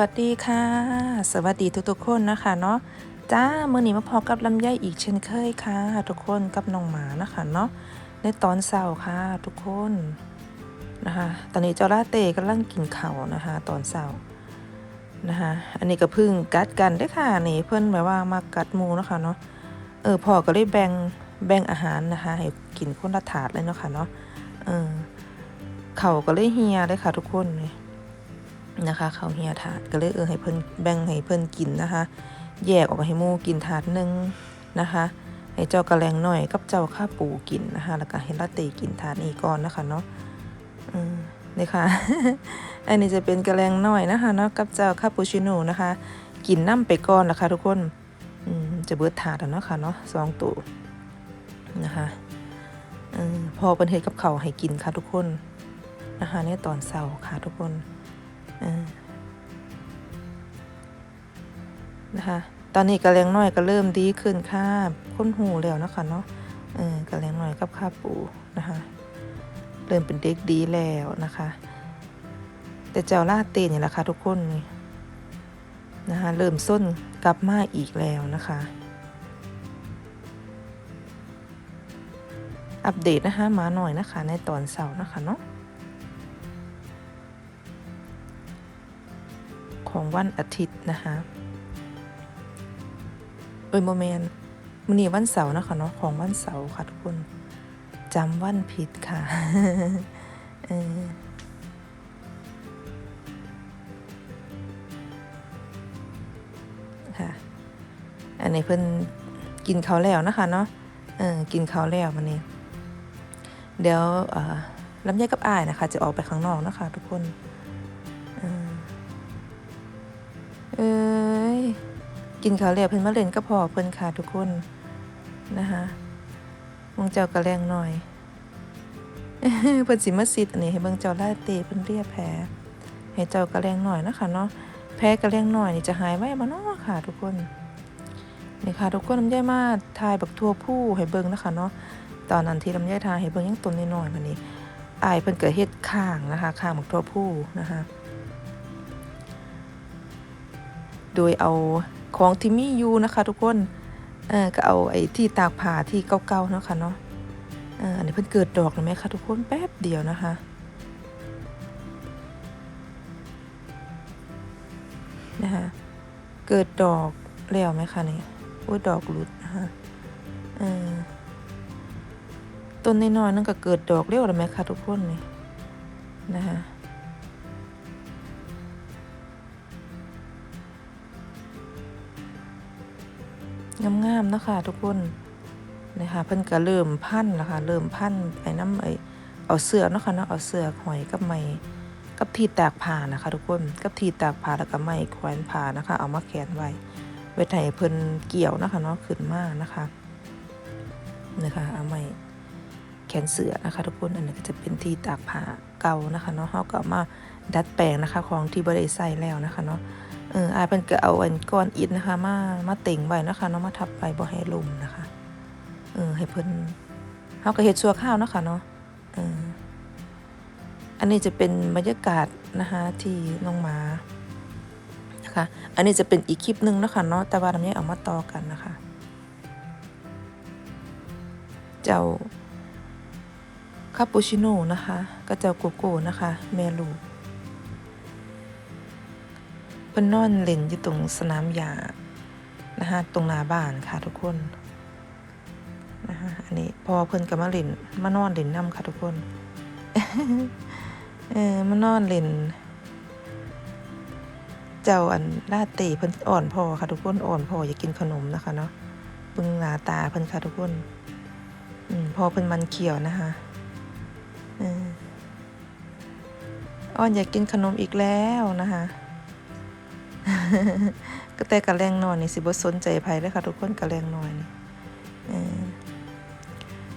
วัสดีค่ะ สวัสดีทุกๆคนนะคะเนาะจ้าเมื่อนี้มาพอกับลำไยอีกเช่นเคยค่ะ ทุกคนกับน้องหมานะคะเนาะในตอนเช้าค่ะ ทุกคนนะคะตอนนี้เจ้าลาเต้กำลังกินเข้านะคะ ตอนเช้านะคะอันนี้ก็พึ่งกัดกันได้ค่ะนี่เพื่อนแบบว่ามากัดมูนะคะเนาะเออพ่อก็เลยแบ่งแบ่งอาหารนะคะให้กินคนละถาดเลยเนาะค่ะเนาะเออเขาก็เลยเฮียเลยค่ะ ทุกคนเลย นะคะเขาวเฮียถาดก็เลยเออให้เพิ่นแบ่งให้เพิ่นกินนะคะ แยกออกให้มูกินถาดหนึ่งนะคะให้เจ้ากระแลงหน่อยกับเจ้าข้าปูกินนะคะแล้วก็ให้ลาเต้กินถาดนี้ก่อนนะคะเนาะอืมนี่ค่ะอันนี้จะเป็นกระแลงหน่อยนะคะเนาะกับเจ้าคาปูชิโน่นะคะ กินน้ำไปก่อนนะคะทุกคนอืมจะเบิดถาดแล้วเนาะค่ะเนาะสองตัวนะคะอืมพอเป็นเฮ็ดกับเขาให้กินค่ะทุกคนนะคะในตอนเช้าค่ะทุกคน นะคะตอนนี้กระเลียงน้อยก็เริ่มดีขึ้นค่ะค้นหูแล้วนะคะเนาะเออกระเลียงน้อยกับข้าปูนะคะเริ่มเป็นเด็กดีแล้วนะคะ แต่เจ้าลาเต้นี่แหละค่ะทุกคนนี่นะคะเริ่มส้นกลับมาอีกแล้วนะคะ อัปเดตนะคะมาหน่อยนะคะในตอนเสาร์นะคะเนาะ ของวันอาทิตย์นะคะเอ้ยโมเมนมันนี่วันเสาร์นะคะเนาะของวันเสาร์ค่ะทุกคนจำวันผิดค่ะเออค่ะ อันนี้เพิ่นกินเขาแล้วนะคะเนาะเออกินเขาแล้วมันนี้เดี๋ยวลำไยกับอายนะคะ จะออกไปข้างนอกนะคะ ทุกคน กินข้าวแล้วเพิ่นมาเล่นก็พอเพิ่นค่ะทุกคนนะคะมงเจ้ากระแรงหน่อยเพิ่นสิมาซิดอันนี้ให้เบิ่งเจ้าลาเตเพิ่นเรียแผลให้เจ้ากระแรงหน่อยนะคะเนาะแพ้กระแรงหน่อยนี่จะหายไว้บ่เนาะค่ะ ทุกคนนี่ค่ะทุกคนลำไยมาทายบักทั่วผู้ให้เบิ่งนะคะเนาะตอนนั้นที่ลำไยทายให้เบิ่งยังต้นน้อยๆมันนี้อายเพิ่นเกิดเฮ็ดข้างนะคะข้างบักทั่วผู้นะคะโดยเอา ของที่มีอยู่นะคะทุกคนเออก็เอาไอ้ที่ตากผ้าที่เก่าๆเนาะค่ะเนาะอันนี้เพิ่นเกิดดอกแล้วไหมคะทุกคนแป๊บเดียวนะคะ นะคะเกิดดอกแล้วไหมคะเนี่ยโอ้ยดอกหลุดนะคะต้นน้อยๆนั่นก็เกิดดอกเร็วแล้วไหมคะทุกคนนี่นะคะ งามๆนะคะทุกคนนะคะเพิ่นก็เริ่มพันแล้วค่ะเริ่มพันไปน้ำไอเอาเสื้อเนาะค่ะเนาะเอาเสื้อหอยกับไม้กับทีตากผ้านะคะ ทุกคนกับทีตากผ้าแล้วก็ไม้แขวนผ้านะคะ เอามาแขวนไว้ไว้ให้เพิ่นเกี่ยวนะคะเนาะขึ้นมานะคะนะคะเอาไม้แขนเสื้อนะคะ ทุกคนอันนี้ก็จะเป็นที่ตากผ้าเก่านะคะเนาะเฮาก็มาดัดแปลงนะคะ ของที่บ่ได้ใส่แล้วนะคะเนาะ เอออายเพิ่นก็เอาอันก้อนอิฐนะคะ มามาเต่งไว้นะคะเนาะมาทับไปบ่ให้ลมนะคะเออให้เพิ่นเฮาก็เฮ็ดชั่วข้าวนะคะเนาะเอออันนี้จะเป็นบรรยากาศนะคะที่น้องหมานะคะ อันนี้จะเป็นอีกคลิปหนึงนะคะเนาะแต่ว่าทำนี้เอามาต่อกันนะคะ เจ้าคาปูชิโน่นะคะก็เจ้าโกโก้นะคะ แม่ลูก เพิ่นนอนเล่นอยู่ตรงสนามหญ้านะคะตรงหน้าบ้านค่ะทุกคนนะคะอันนี้พอเพิ่นก็มาเล่นมานอนเล่นน้ำค่ะทุกคนเออมานอนเล่น เจ้าอันลาเต้เพิ่นอ่อนพอค่ะทุกคนอ่อนพออยากกินขนมนะคะเนาะเบิ่งหน้าตาเพิ่นค่ะทุกคนอืมพอเพิ่นมันเขียวนะคะอออ่อนอยากกินขนมอีกแล้วนะคะ ก็แต่กระแรงนอนนี่สิบ่สนใจไผเลยค่ะทุกคนกระแรงน้อยนี่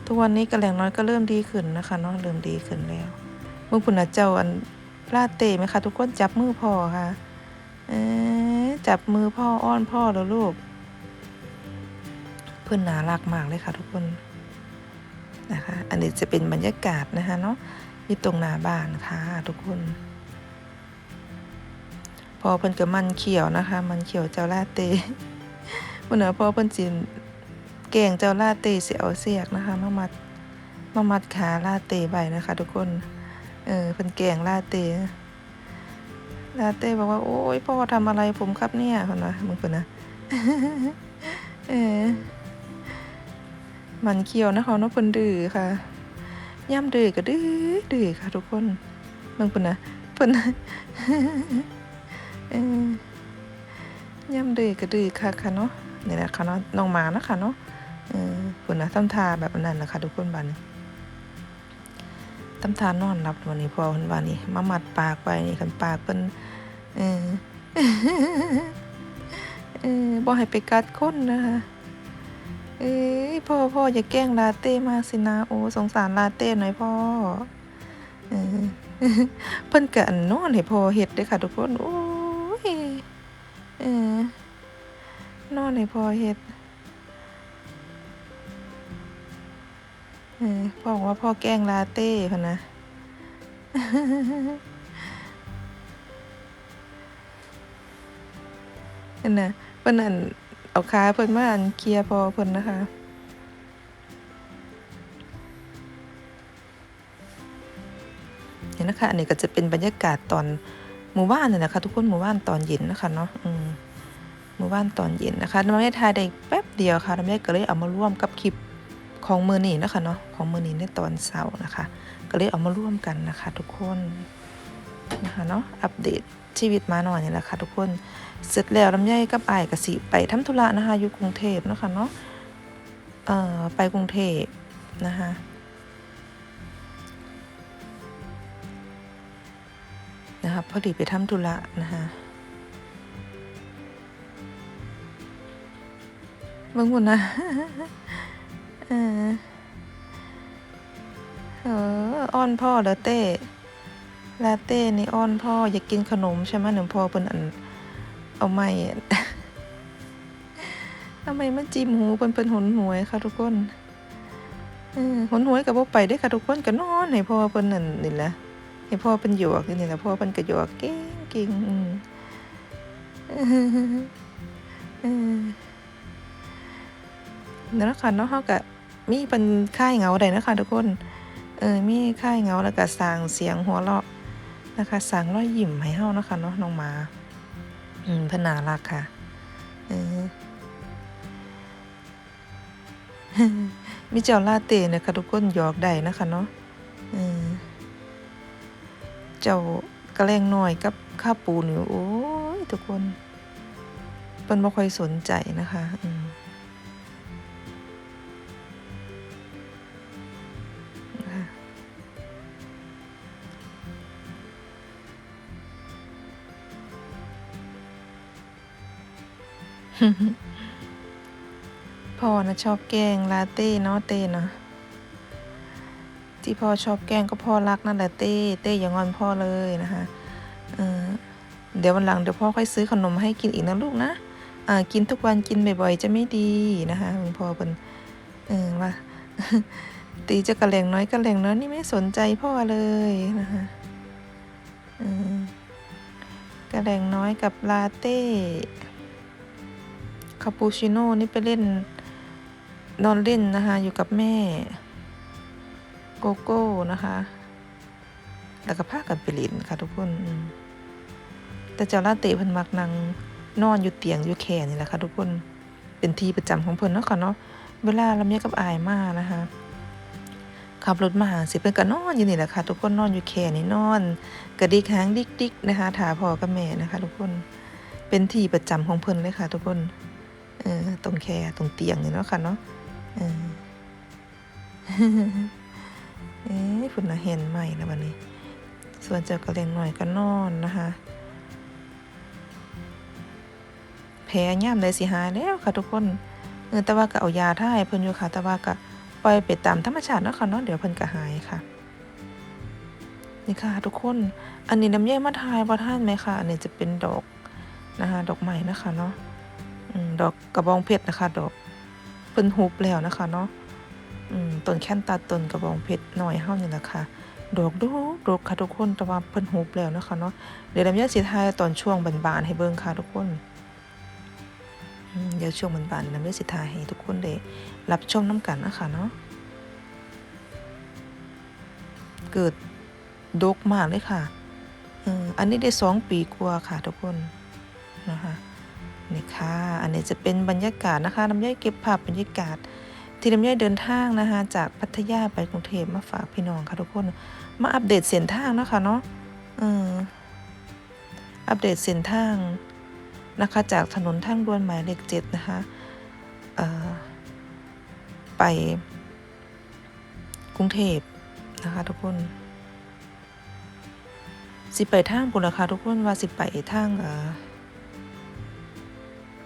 ทุกวันนี้กระแรงน้อยก็เริ่มดีขึ้นนะคะเนาะเริ่มดีขึ้นแล้วเมื่อพุ่นน่ะเจ้าอันลาเต้ไหมคะทุกคนจับมือพ่อค่ะจับมือพ่ออ้อนพ่อแล้วลูก เพื่อนน่ารักมากเลยค่ะทุกคนนะคะ อันนี้จะเป็นบรรยากาศนะคะเนาะอยู่ตรงหน้าบ้านค่ะทุกคน อเพิ่นก็มันเขียวนะคะ มันเขียวเจ้าลาเต้วันน่ะพอเพิ่นสิแกงเจ้าลาเต้สิเอาเสียกนะคะมามัดมามัดขาลาเต้ไว้นะคะ ทุกคนเออเพิ่นแกงลาเต้ลาเต้บอกว่าโอ้ยพ่อทำอะไรผมครับเนี่ยเพิ่นว่ามึงเพิ่นนะเออมันเขียวนะคะเนาะเพิ่นดื้อค่ะย่ำดื้อก็ดื้อดื้อค่ะ ทุกคนเบิ่งเพิ่นนะเพิ่น เออย่ำดื้อก็ดื้อค่ะค่ะเนาะนี่แหละค่ะเนาะน้องหมานะคะเนาะเออเพิ่นนะทำทาแบบนั้นนะคะทุกคนบัดนี้ทำทานอนหลับวันนี้พอเพิ่นว่านี่มามัดปากไว้นี่คันปากเพิ่นเออเออบ่ให้ไปกัดคนนะคะเอ้ยพ่อพ่ออย่าแกล้งลาเต้มากสินะโอ้สงสารลาเต้หน่อยพ่อเออเพิ่นกะอันนอนให้พ่อเฮ็ดเด้อค่ะทุกคนโอ้ ออนอนให้พ่อเฮ็ดเออพ่อบอกว่าพ่อแกล้งลาเต้พุ่นะนั่นน่ะเพิ่นอันเอาขาเพิ่นมาอันเคลียพอเพิ่นนะคะเนี่ยนะคะ อันนี้ก็จะเป็นบรรยากาศตอนหมู่บ้านเนี่ยนะคะ ทุกคนหมู่บ้านตอนเย็นนะคะเนาะอืม หมู่บ้านตอนเย็นนะคะน้ำได้ทายได้แป๊บเดียวค่ะน้ำได้ก็เลยเอามาร่วมกับคลิปของมือนีนะคะเนาะของมือนีในตอนเช้านะคะ ก็เลยเอามาร่วมกันนะคะ ทุกคนนะคะเนาะอัปเดตชีวิตมาหน่อยนี่แหละค่ะทุกคนเสร็จแล้วลำไยกับไอายกสิไปทำธุระนะคะอยู่กรุงเทพนะคะเนาะเอ่อไปกรุงเทพนะคะนะคะพอดีไปทำธุระนะคะ เบิ่งหุ่นนะเออเอออ้อนพ่อเหรอเต้ลาเต้นี่อ้อนพ่ออยากกินขนมใช่ไหมหนึ่งพ่อเป็นอัน เอาไม่ทำไมมันจิ้มหูเป็นเป็นหนหวยค่ะทุกคนเออหนหวยกับว่าไปได้ค่ะทุกคนก็นอนให้พ่อเป็นนั่นนี่แหละให้พ่อเป็นหยวกนี่แหละพ่อเป็นกระหยวกเก่งเก่งอืมเออ นั่นแหละค่ะเนาะเขาก็มีเป็นค่ายเงาได้นะคะทุกคน เออ มีค่ายเงาแล้วก็สร้างเสียงหัวเราะนะคะสร้างรอยยิ้มให้เฮานะคะเนาะน้องหมา อืมพนนารักค่ะ เออมีเจ้าลาเต้เนี่ยค่ะทุกคนหยอกได้นะคะเนาะเออเจ้ากระแลงน้อยกับข้าปูนี่โอ้ยทุกคนเพิ่นบ่ค่อยสนใจนะคะ อืม พ่อนะชอบแกล้งลาเต้เนาะเต้เนาะที่พ่อชอบแกล้งก็พ่อรักนั่นแหละเต้เต้อย่างอนพ่อเลยนะคะเออเดี๋ยววันหลังเดี๋ยวพ่อค่อยซื้อขนมให้กินอีกนะลูกนะอ่ากินทุกวันกินบ่อยๆ จะไม่ดีนะคะคุณพ่อเป็นเออว่าตีจะกระแลงน้อยกระแลงน้อยนี่ไม่สนใจพ่อเลยนะคะกระแลงน้อยกับลาเต้ คาปูชิโน่นี่ไปเล่น นอนเล่นนะคะ อยู่กับแม่ โกโก้นะคะ แล้วก็พากันไปเล่นค่ะทุกคน แต่เจ้าลาเต้เพิ่นมักนั่งนอนอยู่เตียงอยู่แค่นี่แหละค่ะทุกคน เป็นที่ประจำของเพิ่นเนาะค่ะเนาะ เวลาเราเมียกับอายมานะคะขับรถมาหาสิเพิ่นก็นอนอยู่นี่แหละค่ะทุกคนนอนอยู่แค่นี่นอนกระดิกหางดิกดิกๆนะคะถาพ่อกับแม่นะคะ ทุกคนเป็นที่ประจำของเพิ่นเลยค่ะ ทุกคน เออตรงแค่ตรงเตียงนี่เนาะค่ะเนาะเออเอ๊ะฝุ่นะเห็นใหม่แล้ววันนี้ ส่วนเจ้ากระเลงหน่อยก็นอนนะคะแผลย่ามได้สิหายแล้วค่ะทุกคนเออแต่ว่าก็เอายาท่าให้เพิ่นอยู่ค่ะ แต่ว่าก็ปล่อยไปตามธรรมชาติเนาะค่ะเนาะเดี๋ยวเพิ่นก็หายค่ะนี่ค่ะทุกคนอันนี้น้ำแยกมาทายว่าท่านไหมค่ะ อันนี้จะเป็นดอกนะคะ ดอกใหม่นะคะเนาะ ดอกกระบองเพชรนะคะ ดอกเพิ่นฮุบแล้วนะคะเนาะต้นแค้นตาต้นกระบองเพชรหน่อยเฮานี่แหละค่ะดอกดกดอกค่ะทุกคนแต่ว่าเพิ่นหุบแล้วนะคะเนาะเดี๋ยวลำไยสิทายตอนช่วงบานๆให้เบิ่งค่ะทุกคนเดี๋ยวช่วงบานๆลำไยสิทายให้ทุกคนได้รับชมน้ำกันนะคะเนาะเกิดดกมากเลยค่ะอออันนี้ได้สองปีกว่าค่ะทุกคนนะคะ นี่ค่ะ อันนี้จะเป็นบรรยากาศนะคะลำไยเก็บภาพบรรยากาศ ที่ลำไยเดินทางนะคะจากพัทยาไปกรุงเทพมาฝากพี่น้องค่ะทุกคน มาอัปเดตเส้นทางนะคะเนาะเอออัปเดตเส้นทางนะคะจากถนนทางด่วนหมายเลขเจ็ดนะคะไปกรุงเทพนะคะทุกคน สิไปทางบุรคาทุกคนว่าสิไปทางเออ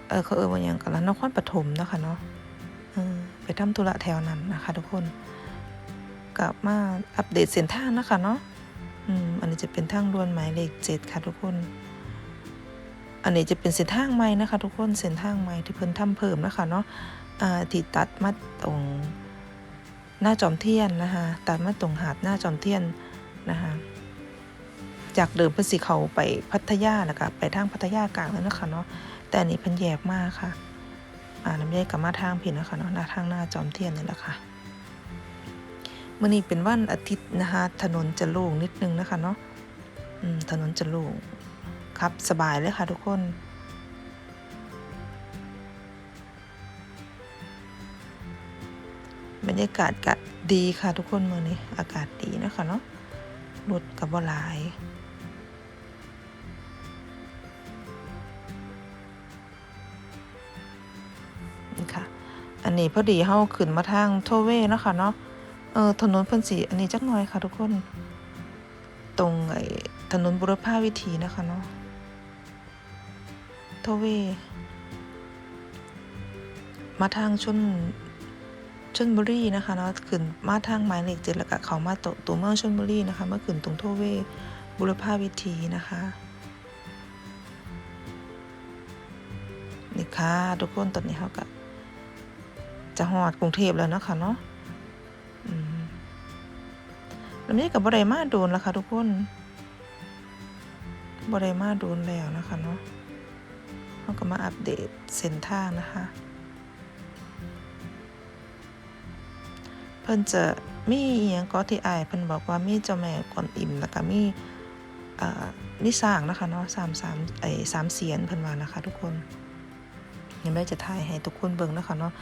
เออเขาเออว่าอย่างกันแล้วนครปฐมนะคะเนาะเออไปทำธุระแถวนั้นนะคะ ทุกคน กลับมาอัปเดตเส้นทางนะคะเนาะอืมอันนี้จะเป็นทางด่วนหมายเลขเจ็ดค่ะทุกคน อันนี้จะเป็นเส้นทางใหม่นะคะ ทุกคนเส้นทางใหม่ที่เพิ่นทำเพิ่มนะคะเนาะอ่าที่ตัดมาตรงหน้าจอมเทียนนะคะตัดมาตรงหาดหน้าจอมเทียนนะคะจากเดิมเพิ่นสิเขาไปพัทยาแล้วก็ไปทางพัทยากลางแล้วนะคะเนาะ แต่อันนี้เพิ่นแยกมากค่ะอ่าน้ำใยกับมาทางผิดนะคะเนาะหน้าทางหน้าจอมเทียนนี่แหละค่ะมื่อนี้เป็นวันอาทิตย์นะคะถนนจะโล่งนิดนึงนะคะเนาะอืมถนนจะโล่งครับสบายเลยค่ะทุกคนบรรยากาศกะดีค่ะทุกคนเมื่อนี้อากาศดีนะคะเนาะรถกับว่หลาย นี้พอดีเฮาขึ้นมาทางโทเวเนาะค่ะเนาะเออถนนเพิ่นสีอันนี้จักหน่อยค่ะ ทุกคน ตรงไอ้ถนนบุรพาวิถีนะคะเนาะโทเว มาทางชนชนบุรีนะคะเนาะขึ้นมาทางหมายเลขเจ็ดแล้วก็เขามาตตัวเมืองชนบุรีนะคะเมื่อขึ้นตรงโทเวบุรพาวิถีนะคะนี่ค่ะทุกคนตอนนี้เขาก็ จะหอดกรุงเทพแล้วนะคะเนาะล้วนี้กับบไดมาโดนแล้วค่ะทุกคนบไดมาโดนแล้วนะคะเนาะเขาก็มาอัปเดตเส้นทางนะคะ เพิ่นจะมีอหย่างก็ที่อายเพิ่นบอกว่ามีเจ้าแม่กวนอิมแล้วก็มีอ่สร้างนะคะเนาะสามสามไอ้สามเสียนเพิ่นว่านะคะ ทุกคนยังไม่จะถ่ายให้ทุกคนเบิ่งนะคะเนาะ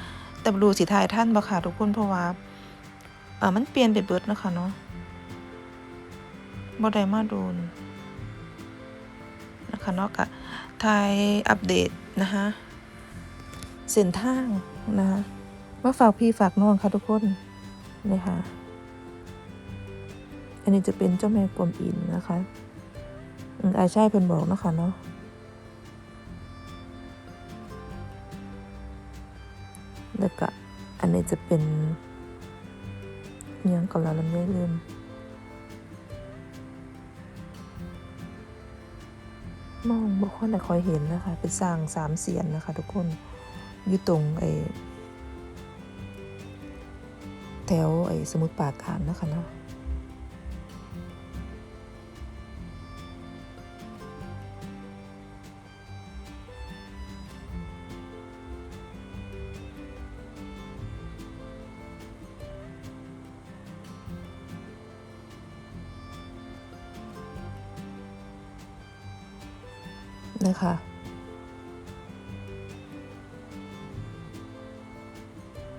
แต่บรูสิถ่ายท่านบ่ค่ะทุกคนเพราะว่าเออมันเปลี่ยนไปเบิดนะคะเนาะบ่ได้มาโดนนะคะเนาะกะทายอัปเดตนะคะเส้นทางนะคะมาฝากพี่ฝากน้องค่ะทุกคนนี่ค่ะอันนี้จะเป็นเจ้าแม่กวนอิมนะคะอืมอาใช่เพิ่นบอกนะคะเนาะ แล้วก็อันนี้จะเป็นยังก่อนละลำไยลืมมองบ่ค่อยได้คอยเห็นนะคะ เป็นสร้างสามเสียนนะคะ ทุกคนอยู่ตรงไอ้แถวไอ้สมุทรปราการนะคะเนาะ นะคะ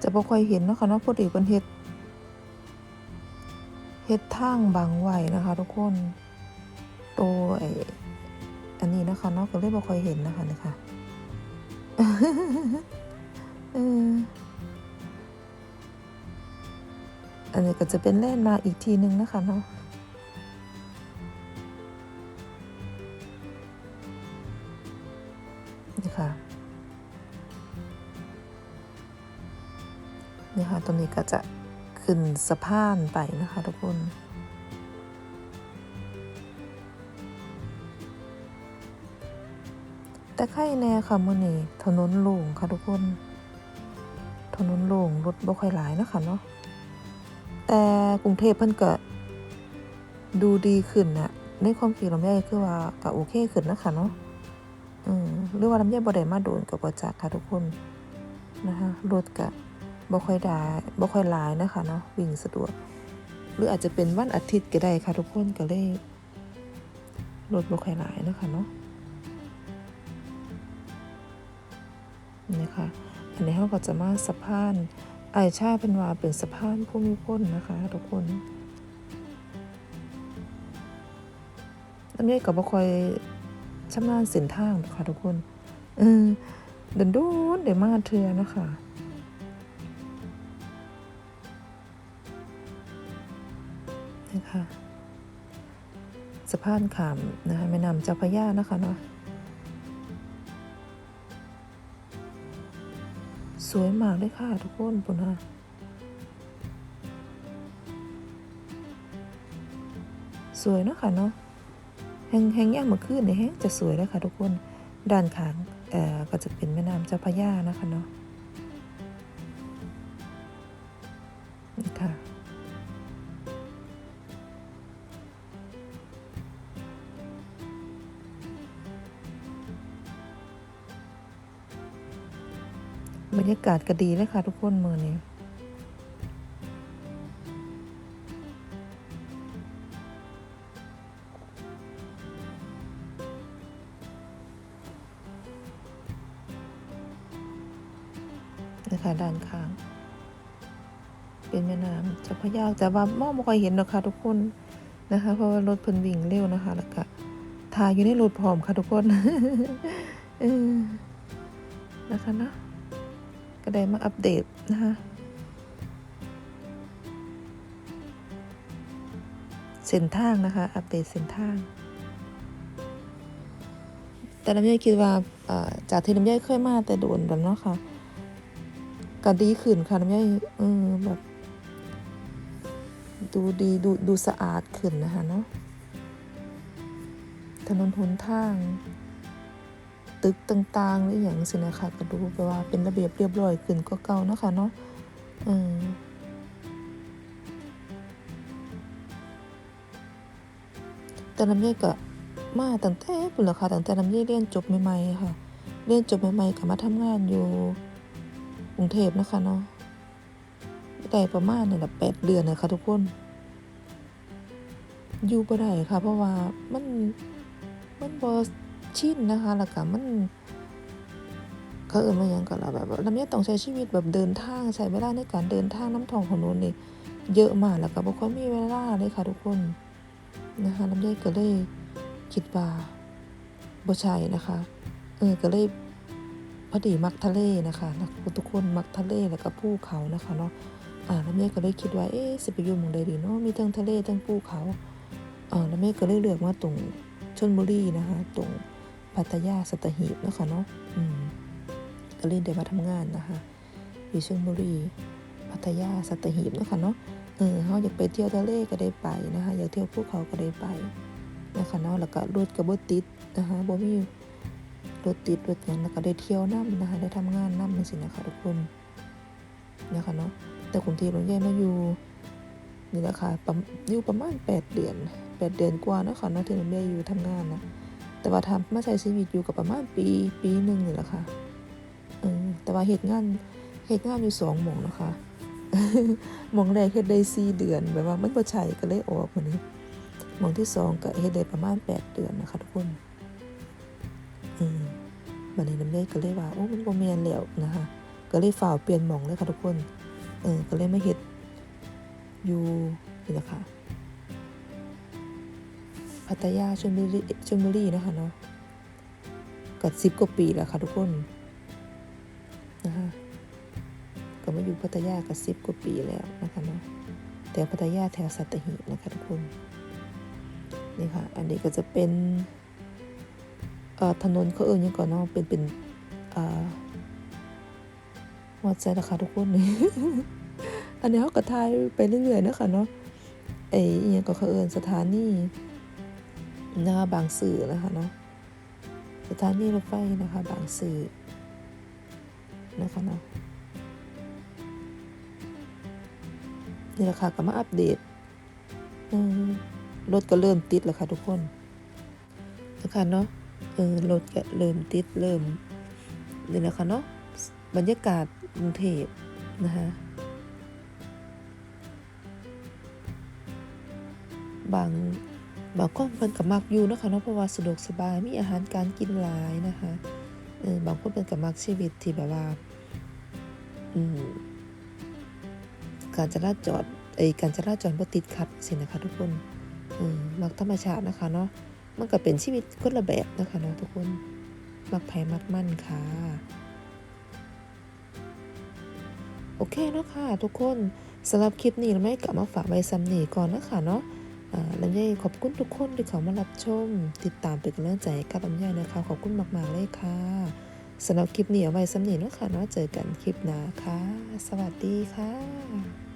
จะบ่ค่อยเห็นนะคะเนาะพอดีเพิ่นเฮ็ดเฮ็ดทางบางไว้นะคะ ทุกคนตัวไอ้อันนี้นะคะเนาะก็เลยบ่ค่อยเห็นนะคะนี่ค่ะอันนี้ก็จะเป็นแล่นมาอีกทีหนึงนะคะเนาะ สะพานไปนะคะทุกคนแต่ใครแน่ค่ะมื่อนี้ถนนโล่งค่ะทุกคน ถนนโล่งรถบ่ค่อยหลายนะคะเนาะแต่กรุงเทพเพิ่นก็ดูดีขึ้นนะในความคิดลำไยคือว่าก็โอเคขึ้นนะคะเนาะอืมหรือว่าลำไยบ่ได้มาโดนกับบ่จักค่ะทุกคนนะคะรถก็ บ่ค่อยได้บ่ค่อยหลายนะคะเนาะวิ่งสะดวก หรืออาจจะเป็นวันอาทิตย์ก็ได้ค่ะทุกคนก็เลยรถบ่ค่อยหลายนะคะเนาะนี่นะคะอันนี้เราก็จะมาสะพานไอชาเป็นว่าเป็นสะพานผู้มีพ้นนะคะ ทุกคนอันนี้ก็บ่ค่อยชำนาญเส้นทางหรอกค่ะทุกคน เออเดินดูนเดี๋ยวมาเทือนะคะ นะคะสะพานขามนะคะแม่น้ำเจ้าพระยานะคะเนาะสวยมากเลยค่ะทุกคนปุ่นฮะสวยเนาะค่ะเนาะแห้งแห้งย่างเมื่อคืนเนี่ยแห้งจะสวยเลยค่ะทุกคนด้านข้างเอ่อก็จะเป็นแม่น้ำเจ้าพระยานะคะเนาะ บรรยากาศก็ดีเลยค่ะทุกคนมือนี้นะคะด้านข้าง เป็นแม่น้ำเจ้าพระยาแต่ว่ามองไม่ค่อยเห็นหรอกค่ะทุกคนนะคะ เพราะว่ารถเพิ่นวิ่งเร็วนะคะแล้วก็ถ่ายอยู่ในรถพร้อมค่ะทุกคนนะคะนะ ก็ได้มาอัปเดตนะคะเส้นทางนะคะ อัปเดตเส้นทาง แต่ลำไยคิดว่าจากที่ลำไยเคยมาแต่โดนแบบเนาะค่ะก็ดีขึ้นค่ะลำไยเออแบบดูดีดูดูสะอาดขึ้นนะคะเนาะถนนหนทาง ตึกต่างๆ หรืออย่างสินะคะก็ดูแปลว่าเป็นระเบียบเรียบร้อยขึ้นก็เก่านะคะเนาะเออแต่ลำไยก็มาตั้งแต่ปุ่นละค่ะตั้งแต่ลำไยเรียนจบใหม่ๆค่ะ เรียนจบใหม่ๆก็มาทำงานอยู่กรุงเทพนะคะเนาะได้ประมาณเนี่ยละแปดเดือนนะคะทุกคน อยู่บ่ได้ค่ะ เพราะว่ามันมันบ่ ชินนะคะ แล้วก็มันเขาเอิ้นว่ายังก็ล่ะแบบว่าลำไยต้องใช้ชีวิตแบบเดินทางใช้เวลาในการเดินทางน้ำท้องถนนนี่เยอะมากแล้วก็บ่ค่อยมีเวลาเลยค่ะทุกคนนะคะลำไยก็เลยคิดว่าบ่ใช่นะคะ เออก็เลยพอดีมักทะเลนะคะนักทุกคนมักทะเลแล้วก็ภูเขานะคะเนาะอ่าลำไยก็เลยคิดว่าเอ๊ะสิไปอยู่หม่องใดดีเนาะมีทั้งทะเลทั้งภูเขาเออลำไยก็เลยเลือกมาตรงชลบุรีนะคะ ตรง พัทยาสัตหีบนะคะเนาะอืมก็เล่นได้มาทำงานนะคะอยู่ชลบุรีพัทยาสัตหีบนะคะเนาะเออเขาอยากไปเที่ยวทะเลก็ได้ไปนะคะอยากเที่ยวภูเขาก็ได้ไปนะคะเนาะแล้วก็รถก็บ่ติดนะคะบ่มีรถติดรถหยังแล้วก็ได้เที่ยวน้ำนะคะได้ทำงานน้ำจังซี่นะคะทุกคนนะคะเนาะแต่กรุงเทพเราแยกมาอยู่นี่แหละค่ะประอยู่ประมาณแปดเดือนแปดเดือนกว่าเนาะค่ะเนาะที่น้องเบียอยู่ทำงานนะ แต่ว่าทำมาใช้ชีวิตอยู่กับประมาณปีปีหนึ่งนี่แหละค่ะเออแต่ว่าเหตุงานเหตุงานอยู่สองหมองนะคะหมองแรกเฮ็ดได้สี่เดือนแบบว่ามันบ่ใช่ก็เลยออกมานี้หมองที่สองก็เฮ็ดได้ประมาณแปดเดือนนะคะทุกคนอืมบัดนี้น้ำเบียก็เลยว่าโอ้มันบ่แม่นแล้วนะคะก็เลยฝ่าวเปลี่ยนหมองเลยค่ะทุกคนเออก็เลยมาเฮ็ดอยู่นี่แหละค่ะ พัทยาชลบุรีชลบุรีนะคะเนาะกัสิบกว่าปีแล้วค่ะทุกคนนะคะก็มาอยู่พัทยากับสิบกว่าปีแล้วนะคะเนาะแต่พัทยาแถวสัตหีบนะคะทุกคนนี่ค่ะ อันนี้ก็จะเป็นอ่อถนนเขาเอ่ยยังก่อนเนาะเป็นเป็นเอ่อวัดใจราคาทุกคนอันนี้เขาก็ทายไปเรื่อยๆนะคะเนาะไอ้ยังก็เขาเอิญสถานี นะคะบางสื่อนะคะเนาะสถานีรถไฟนะคะบางสื่อนะคะเนาะนี่แหละค่ะก็มาอัปเดตรถก็เริ่มติดแล้วค่ะทุกคนนะคะเนาะเออรถก็เริ่มติดเริ่มนี่นะค่ะเนาะบรรยากาศกรุงเทพนะคะบาง บางคนเพิ่นก็มักอยู่นะคะเนาะเพราะว่าสะดวกสบายมีอาหารการกินหลายนะคะเออบางคนเพิ่นก็มักชีวิตที่แบบว่าอืมการจราจรไอยการจราจรบ่ติดขัดสินะคะทุกคนเออมักธรรมชาตินะคะเนาะมันก็เป็นชีวิตคนละแบบนะคะเนาะทุกคน มักไผมักมั่นค่ะ โอเคเนาะค่ะทุกคนสำหรับคลิปนี้เราไม่กลับมาฝากไว้ซ้ำนี่ก่อนนะคะเนาะ ลำไยขอบคุณทุกคนที่เขามารับชม ติดตามเป็นกำลังใจกับลำไยนะคะ ขอบคุณมาก ๆ เลยค่ะสำหรับคลิปนี้เอาไว้ซ้ำนี่เนาะค่ะเนาะเจอกันคลิปหน้าค่ะ สวัสดีค่ะ